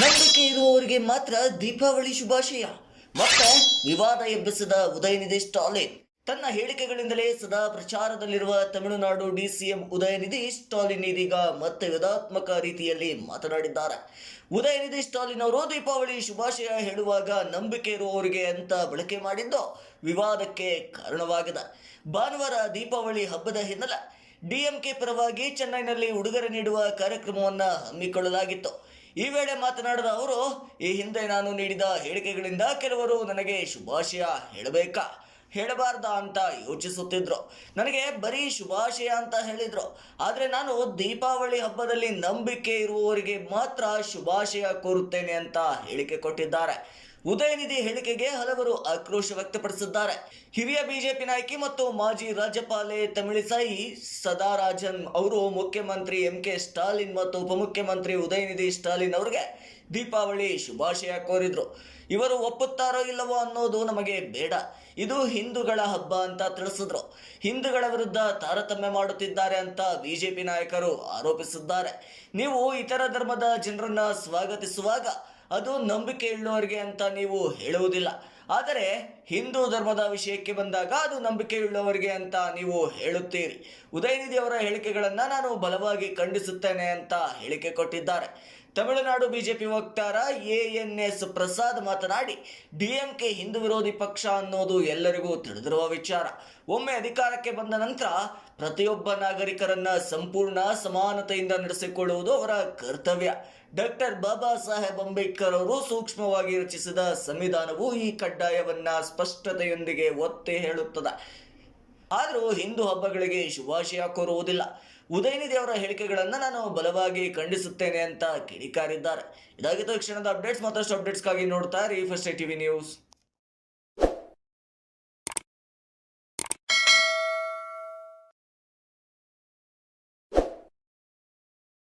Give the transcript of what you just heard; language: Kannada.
ನಂಬಿಕೆ ಇರುವವರಿಗೆ ಮಾತ್ರ ದೀಪಾವಳಿ ಶುಭಾಶಯ. ಮತ್ತೆ ವಿವಾದ ಎಬ್ಬಿಸಿದ ಉದಯನಿಧಿ ಸ್ಟಾಲಿನ್. ತನ್ನ ಹೇಳಿಕೆಗಳಿಂದಲೇ ಸದಾ ಪ್ರಚಾರದಲ್ಲಿರುವ ತಮಿಳುನಾಡು ಡಿಸಿಎಂ ಉದಯನಿಧಿ ಸ್ಟಾಲಿನ್ ಇದೀಗ ಮತ್ತೆ ವಿಧಾತ್ಮಕ ರೀತಿಯಲ್ಲಿ ಮಾತನಾಡಿದ್ದಾರೆ. ಉದಯನಿಧಿ ಸ್ಟಾಲಿನ್ ಅವರು ದೀಪಾವಳಿ ಶುಭಾಶಯ ಹೇಳುವಾಗ ನಂಬಿಕೆ ಇರುವವರಿಗೆ ಅಂತ ಬಳಕೆ ಮಾಡಿದ್ದು ವಿವಾದಕ್ಕೆ ಕಾರಣವಾಗಿದೆ. ಭಾನುವಾರ ದೀಪಾವಳಿ ಹಬ್ಬದ ಹಿನ್ನೆಲೆ ಡಿಎಂಕೆ ಪರವಾಗಿ ಚೆನ್ನೈನಲ್ಲಿ ಉಡುಗೊರೆ ನೀಡುವ ಕಾರ್ಯಕ್ರಮವನ್ನು ಹಮ್ಮಿಕೊಳ್ಳಲಾಗಿತ್ತು. ಈ ವೇಳೆ ಮಾತನಾಡಿದ ಅವರು, ಈ ಹಿಂದೆ ನಾನು ನೀಡಿದ ಹೇಳಿಕೆಗಳಿಂದ ಕೆಲವರು ನನಗೆ ಶುಭಾಶಯ ಹೇಳಬೇಕಾ? ಹೇಳಬಾರ್ದ ಅಂತ ಯೋಚಿಸುತ್ತಿದ್ರು. ನನಗೆ ಬರೀ ಶುಭಾಶಯ ಅಂತ ಹೇಳಿದ್ರು. ಆದರೆ ನಾನು ದೀಪಾವಳಿ ಹಬ್ಬದಲ್ಲಿ ನಂಬಿಕೆ ಇರುವವರಿಗೆ ಮಾತ್ರ ಶುಭಾಶಯ ಕೋರುತ್ತೇನೆ ಅಂತ ಹೇಳಿಕೆ ಕೊಟ್ಟಿದ್ದಾರೆ. ಉದಯನಿಧಿ ಹೇಳಿಕೆಗೆ ಹಲವರು ಆಕ್ರೋಶ ವ್ಯಕ್ತಪಡಿಸಿದ್ದಾರೆ. ಹಿರಿಯ ಬಿಜೆಪಿ ನಾಯಕಿ ಮತ್ತು ಮಾಜಿ ರಾಜ್ಯಪಾಲೆ ತಮಿಳಿಸಾಯಿ ಸದಾರಾಜನ್ ಅವರು ಮುಖ್ಯಮಂತ್ರಿ ಎಂ ಕೆ ಸ್ಟಾಲಿನ್ ಮತ್ತು ಉಪಮುಖ್ಯಮಂತ್ರಿ ಉದಯನಿಧಿ ಸ್ಟಾಲಿನ್ ಅವರಿಗೆ ದೀಪಾವಳಿ ಶುಭಾಶಯ ಕೋರಿದ್ರು. ಇವರು ಒಪ್ಪುತ್ತಾರೋ ಇಲ್ಲವೋ ಅನ್ನೋದು ನಮಗೆ ಬೇಡ. ಇದು ಹಿಂದೂಗಳ ಹಬ್ಬ ಅಂತ ತಿಳಿಸಿದ್ರು. ಹಿಂದೂಗಳ ವಿರುದ್ಧ ತಾರತಮ್ಯ ಮಾಡುತ್ತಿದ್ದಾರೆ ಅಂತ ಬಿಜೆಪಿ ನಾಯಕರು ಆರೋಪಿಸಿದ್ದಾರೆ. ನೀವು ಇತರ ಧರ್ಮದ ಜನರನ್ನ ಸ್ವಾಗತಿಸುವಾಗ ಅದು ನಂಬಿಕೆ ಇಳ್ಳೋರಿಗೆ ಅಂತ ನೀವು ಹೇಳುವುದಿಲ್ಲ. ಆದರೆ ಹಿಂದೂ ಧರ್ಮದ ವಿಷಯಕ್ಕೆ ಬಂದಾಗ ಅದು ನಂಬಿಕೆಯುಳ್ಳವರಿಗೆ ಅಂತ ನೀವು ಹೇಳುತ್ತೀರಿ. ಉದಯನಿಧಿ ಅವರ ಹೇಳಿಕೆಗಳನ್ನು ನಾನು ಬಲವಾಗಿ ಖಂಡಿಸುತ್ತೇನೆ ಅಂತ ಹೇಳಿಕೆ ಕೊಟ್ಟಿದ್ದಾರೆ. ತಮಿಳುನಾಡು ಬಿಜೆಪಿ ವಕ್ತಾರ ಎ ಎನ್ ಎಸ್ ಪ್ರಸಾದ್ ಮಾತನಾಡಿ ಡಿಎಂಕೆ ಹಿಂದೂ ವಿರೋಧಿ ಪಕ್ಷ ಅನ್ನೋದು ಎಲ್ಲರಿಗೂ ತಿಳಿದಿರುವ ವಿಚಾರ. ಒಮ್ಮೆ ಅಧಿಕಾರಕ್ಕೆ ಬಂದ ನಂತರ ಪ್ರತಿಯೊಬ್ಬ ನಾಗರಿಕರನ್ನ ಸಂಪೂರ್ಣ ಸಮಾನತೆಯಿಂದ ನಡೆಸಿಕೊಳ್ಳುವುದು ಅವರ ಕರ್ತವ್ಯ. ಡಾಕ್ಟರ್ ಬಾಬಾ ಸಾಹೇಬ್ ಅಂಬೇಡ್ಕರ್ ಅವರು ಸೂಕ್ಷ್ಮವಾಗಿ ರಚಿಸಿದ ಸಂವಿಧಾನವು ಈ ಕಡ್ಡಾಯವನ್ನ ಸ್ಪಷ್ಟತೆಯೊಂದಿಗೆ ಒತ್ತಿ ಹೇಳುತ್ತದೆ. ಆದರೂ ಹಿಂದೂ ಹಬ್ಬಗಳಿಗೆ ಶುಭಾಶಯ ಕೋರುವುದಿಲ್ಲ. ಉದಯನಿಧಿ ಅವರ ಹೇಳಿಕೆಗಳನ್ನು ನಾನು ಬಲವಾಗಿ ಖಂಡಿಸುತ್ತೇನೆ ಅಂತ ಕಿಡಿಕಾರಿದ್ದಾರೆ. ಇದಾಗಿದ್ದ ತಕ್ಷಣದ ಕ್ಷಣದ ಅಪ್ಡೇಟ್ಸ್ ಮತ್ತಷ್ಟು ಅಪ್ಡೇಟ್ಸ್ಗಾಗಿ ನೋಡ್ತಾ ರೀ ಫಸ್ಟ್ ಟಿವಿ ನ್ಯೂಸ್.